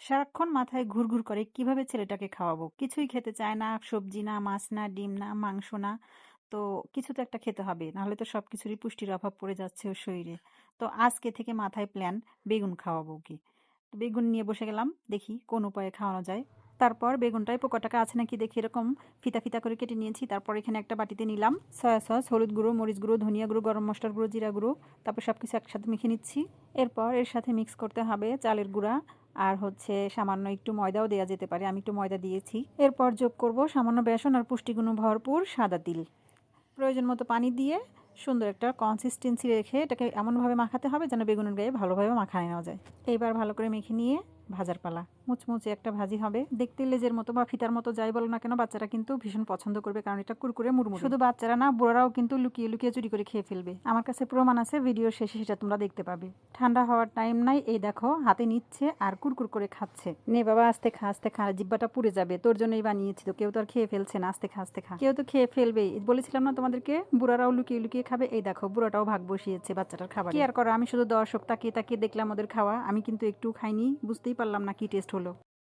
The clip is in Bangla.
সারাক্ষণ মাথায় ঘুরঘুর করে কীভাবে ছেলেটাকে খাওয়াবো? কিছুই খেতে চায় না, সবজি না, মাছ না, ডিম না, মাংস না। তো কিছু তো একটা খেতে হবে, নাহলে তো সব কিছুরই পুষ্টির অভাব পড়ে যাচ্ছে ওর শরীরে। তো আজকে থেকে মাথায় প্ল্যান বেগুন খাওয়াবো কি তো বেগুন নিয়ে বসে গেলাম, দেখি কোন উপায়ে খাওয়ানো যায়। তারপর বেগুনটাই পোকাটাকা আছে নাকি দেখি এরকম ফিতা ফিতা করে কেটে নিয়েছি। তারপর এখানে একটা বাটিতে নিলাম সয়া সস হলুদ গুঁড়ো, মরিচ গুঁড়ো, ধনিয়া গুঁড়ো, গরম মশলার গুঁড়ো, জিরা গুঁড়ো, তারপর সব কিছু একসাথে মেখে নিচ্ছি। এরপর এর সাথে মিক্স করতে হবে চালের গুঁড়া আর হচ্ছে সামান্য একটু ময়দাও দেওয়া যেতে পারে, আমি একটু ময়দা দিয়েছি। এরপর যোগ করব সামান্য বেসন আর পুষ্টিগুণ ভরপুর সাদা তিল। প্রয়োজন মতো পানি দিয়ে সুন্দর একটা কনসিস্টেন্সি রেখে এটাকে এমনভাবে মাখাতে হবে যেন বেগুনের গায়ে ভালোভাবে মাখায় নেওয়া যায়। এইবার ভালো করে মেখে নিয়ে ভাজার পালা। মুচমুচে একটা ভাজি হবে। দেখতে লেজের মতো বা ফিতার মতো যাই বলো না কেন, বাচ্চারা কিন্তু ভীষণ পছন্দ করবে কারণ এটা কুরকুরে মুড়মুড়ে। শুধু বাচ্চারা না, বুড়ারাও কিন্তু লুকিয়ে লুকিয়ে চুরি করে খেয়ে ফেলবে। আমার কাছে প্রমাণ আছে ভিডিওর শেষে সেটা তোমরা দেখতে পাবে। ঠান্ডা হওয়ার টাইম নাই, এই দেখো, হাতে নিচ্ছে আর কুরকুর করে খাচ্ছে। নে বাবা, আস্তে খা আস্তে খা, জিব্বাটা পুড়ে যাবে, তোর জন্যই বানিয়েছি তো, কেউ তো আর খেয়ে ফেলছে না, আস্তে খা আস্তে খা। কেউ তো খেয়ে ফেলবে বলেছিলাম না তোমাদেরকে, বুড়ারাও লুকিয়ে লুকিয়ে খাবে, এই দেখো, বুড়াটাও ভাগ বসিয়েছে বাচ্চাটার খাবার। কি আর করো, আমি শুধু দর্শক তাকিয়ে তাকিয়ে দেখলাম ওদের খাওয়া, আমি কিন্তু একটু খাইনি, বুঝতেই পারলাম না কি টেস্ট হলো। vehículo